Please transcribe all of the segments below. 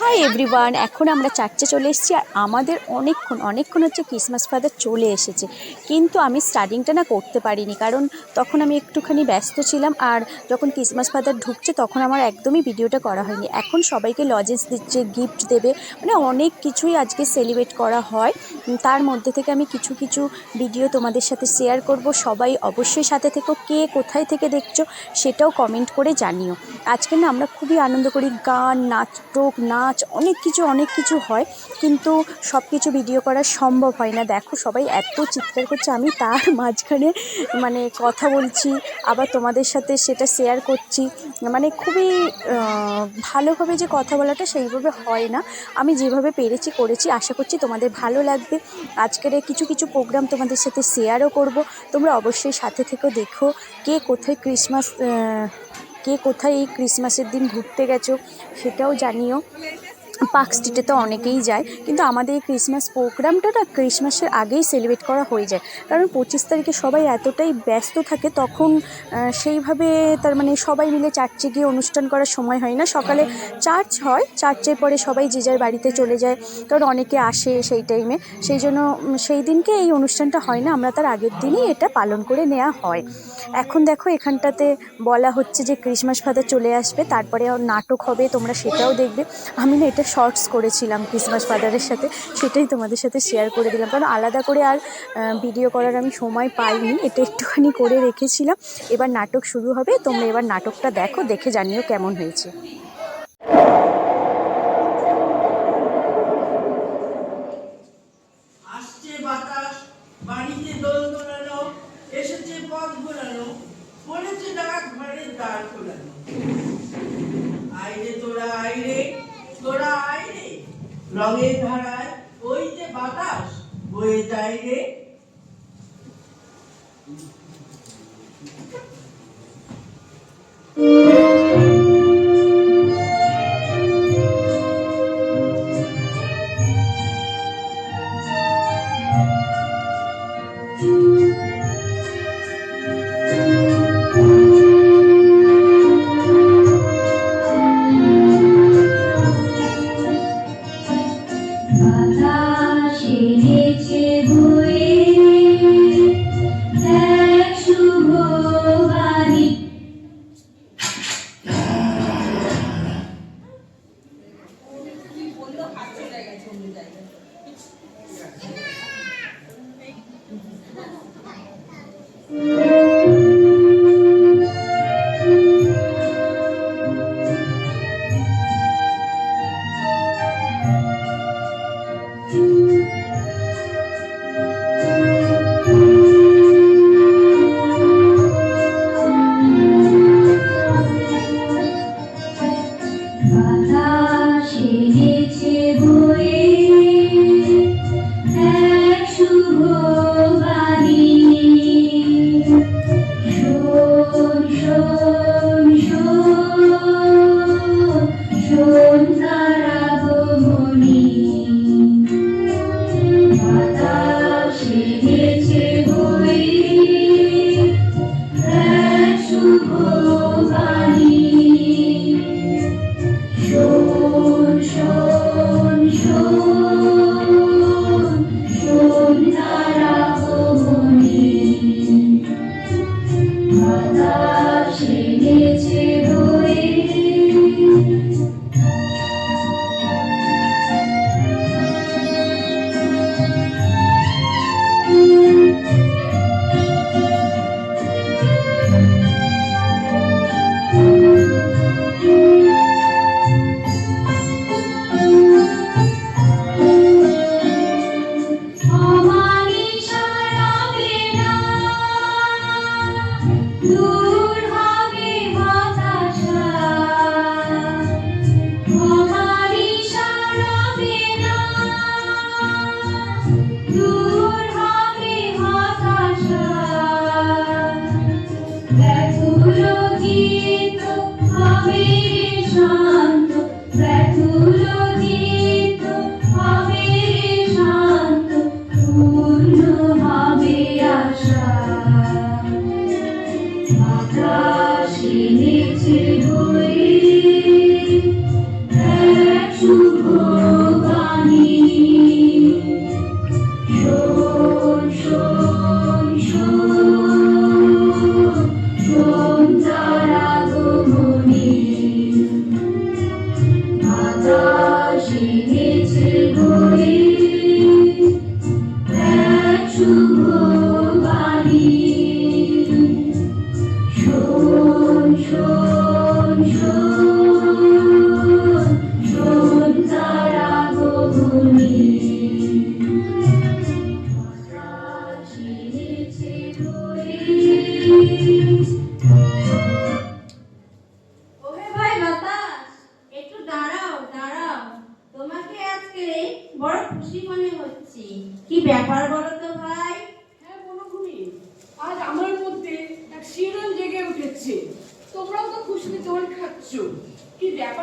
Hi everyone এখন আমরা চার্চে চলে এসেছি আর আমাদের অনেকক্ষণ অনেকক্ষণ হচ্ছে ক্রিসমাস ফাদার চলে এসেছে। কিন্তু আমি স্টার্টিংটা না করতে পারিনি, কারণ তখন আমি একটুখানি ব্যস্ত ছিলাম আর যখন ক্রিসমাস ফাদার ঢুকছে তখন আমার একদমই ভিডিওটা করা হয়নি। এখন সবাইকে লজেন্স দিচ্ছে গিফট দেবে মানে অনেক কিছুই আজকে সেলিব্রেট করা হয়। তার মধ্যে থেকে আমি কিছু কিছু ভিডিও তোমাদের সাথে শেয়ার করব। সবাই অবশ্যই সাথে থেকো। কে কোথায় থেকে দেখছ সেটাও কমেন্ট করে জানিও। আজকে না আমরা খুবই আনন্দ করি। গান নাটক নাচ অনেক কিছু অনেক কিছু হয়, কিন্তু সব কিছু ভিডিও করা সম্ভব হয় না। দেখো সবাই এত চিৎকার করছে, আমি তার মাঝখানে মানে কথা বলছি, আবার তোমাদের সাথে সেটা শেয়ার করছি। মানে খুবই ভালোভাবে যে কথা বলাটা সেইভাবে হয় না। আমি যেভাবে পেরেছি, করেছি, আশা করছি তোমাদের ভালো লাগবে। আজকের কিছু কিছু প্রোগ্রাম তোমাদের সাথে শেয়ারও করব। তোমরা অবশ্যই সাথে থেকেও দেখো কে কোথায় ক্রিসমাস কে কোথায় এই ক্রিসমাসের দিন ঘুরতে গেছো সেটাও জানিও। পার্ক স্ট্রিটে তো অনেকেই যায়, কিন্তু আমাদের এই ক্রিসমাস প্রোগ্রামটা না ক্রিসমাসের আগেই সেলিব্রেট করা হয়ে যায়। কারণ পঁচিশ তারিখে সবাই এতটাই ব্যস্ত থাকে, তখন সেইভাবে তার মানে সবাই মিলে চার্চে গিয়ে অনুষ্ঠান করার সময় হয় না। সকালে চার্চ হয়, চার্চের পরে সবাই যে যার বাড়িতে চলে যায়, কারণ অনেকে আসে সেই টাইমে। সেই জন্য সেই দিনকে এই অনুষ্ঠানটা হয় না, আমরা তার আগের দিনই এটা পালন করে নেওয়া হয়। এখন দেখো, এখানটাতে বলা হচ্ছে যে ক্রিসমাস ফাদার চলে আসবে, তারপরে নাটক হবে, তোমরা সেটাও দেখবে। আমি না এটা শর্টস করেছিলাম ক্রিসমাস ফাদারের সাথে, সেটাই তোমাদের সাথে শেয়ার করে দিলাম। কারণ আলাদা করে আর ভিডিও করার আমি সময় পাইনি, এটা একটুখানি করে রেখেছিলাম। এবার নাটক শুরু হবে, তোমরা এবার নাটকটা দেখো, দেখে জানিও কেমন হয়েছে। তোরা, আইরে রঙের ধারায় ওই যে বাতাস বয়ে যায় রে। বাতাস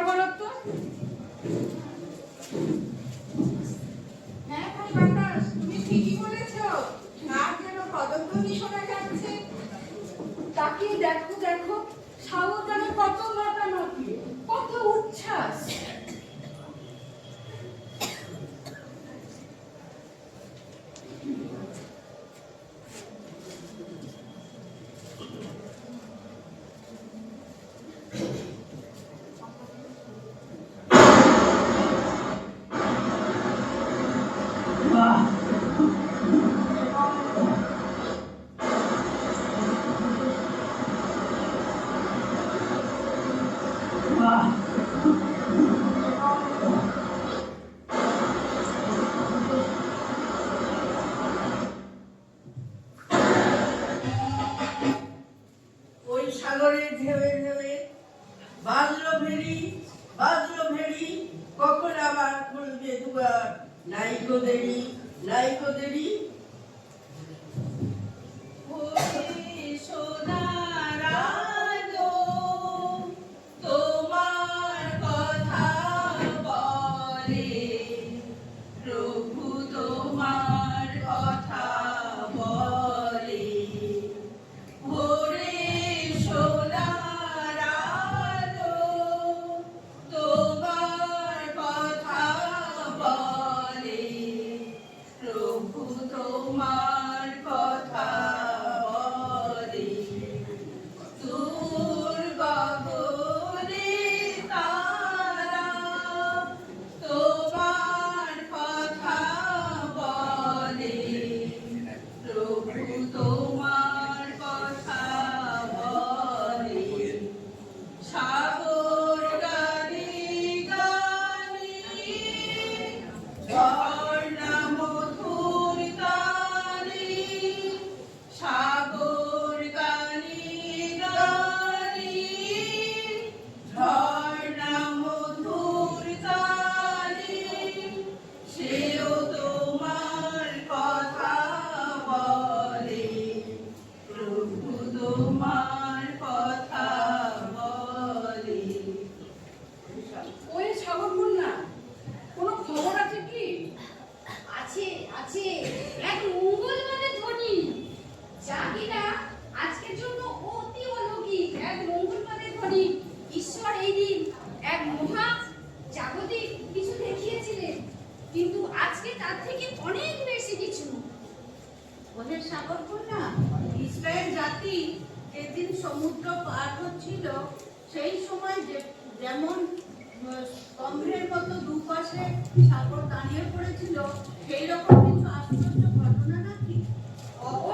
ব্যাপার বলো তো?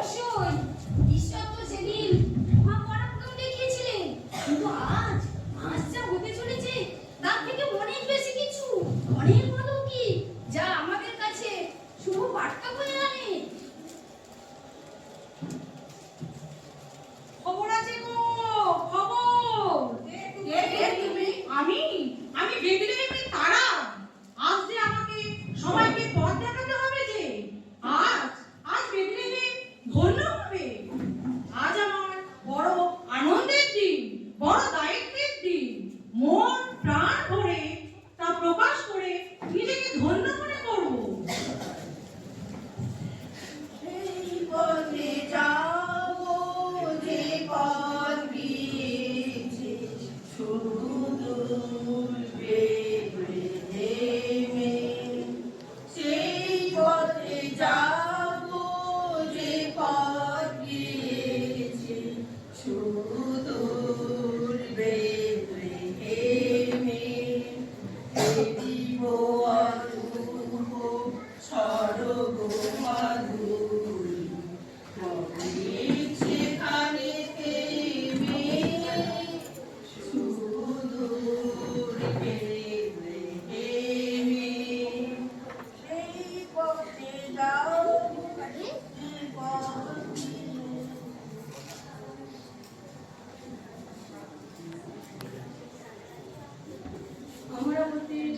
অবশ্যই Amen.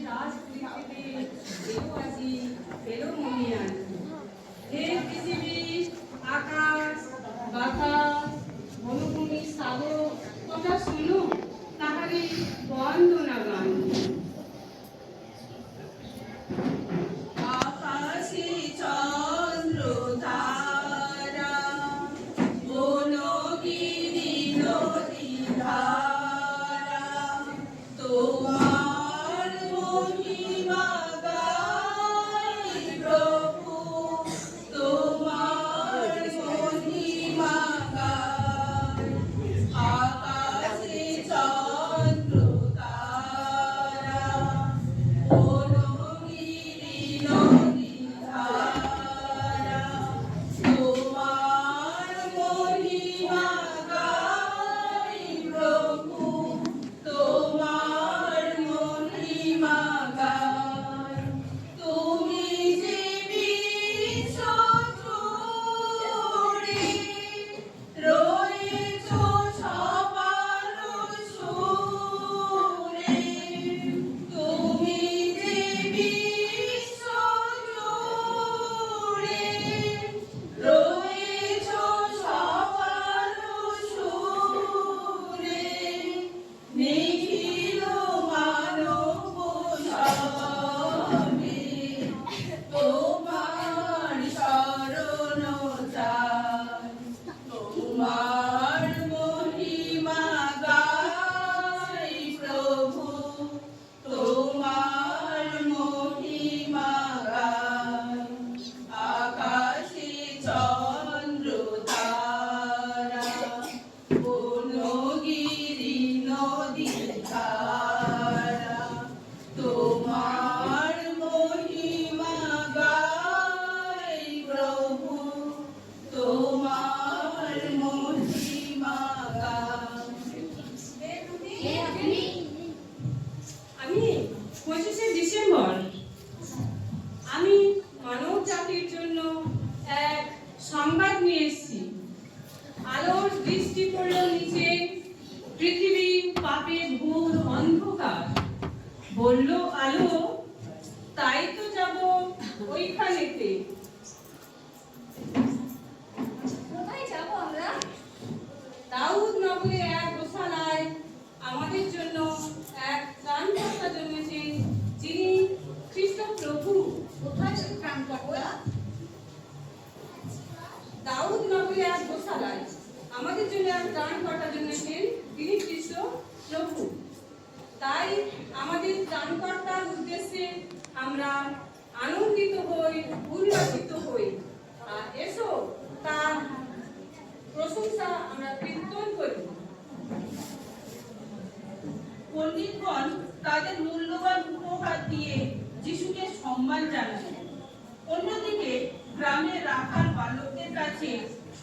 다시 ওইখানেতে কোথায় যাব আমরা? দাউদ নগরে এক গোশালায় আমাদের জন্য এক ত্রাণকর্তা জন্মেছেন যিনি খ্রিস্ট প্রভু। কোথায় ত্রাণকর্তা দাউদ নগরে এক গোশালায় আমাদের জন্য এক ত্রাণকর্তা জন্মেছেন তিনি খ্রিস্ট প্রভু। তাই আমাদের ত্রাণকর্তার উদ্দেশ্যে আমরা হই উল্লাসিত হই। এসো, তার প্রশংসা আমরা কীর্তন করি। পণ্ডিতগণ তাদের মূল্যবান উপহার দিয়ে যিশুকে সম্মান জানান অন্যদিকে গ্রামের রাখাল বালকদের কাছে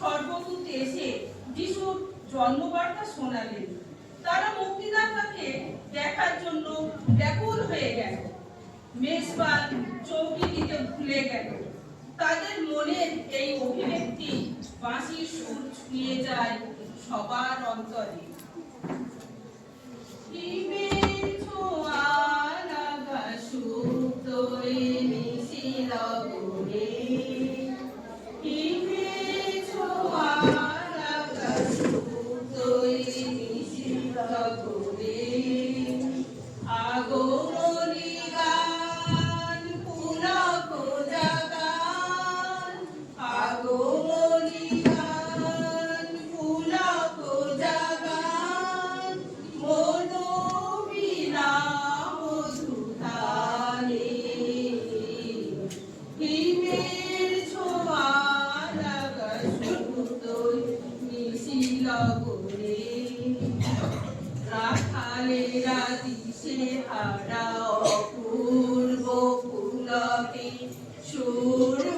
সর্বদূত এসে যিশুর জন্মবার্তা শোনালেন। তারা মুক্তিদাতাকে দেখার জন্য ব্যাকুল হয়ে গেল মেজবান চৌকি দিতে ভুলে গেল। তাদের মনের এই অভিব্যক্তি বাঁশির সুর ছুঁয়ে যায় সবার অন্তরে। হিমের ছোঁয়া Shuru.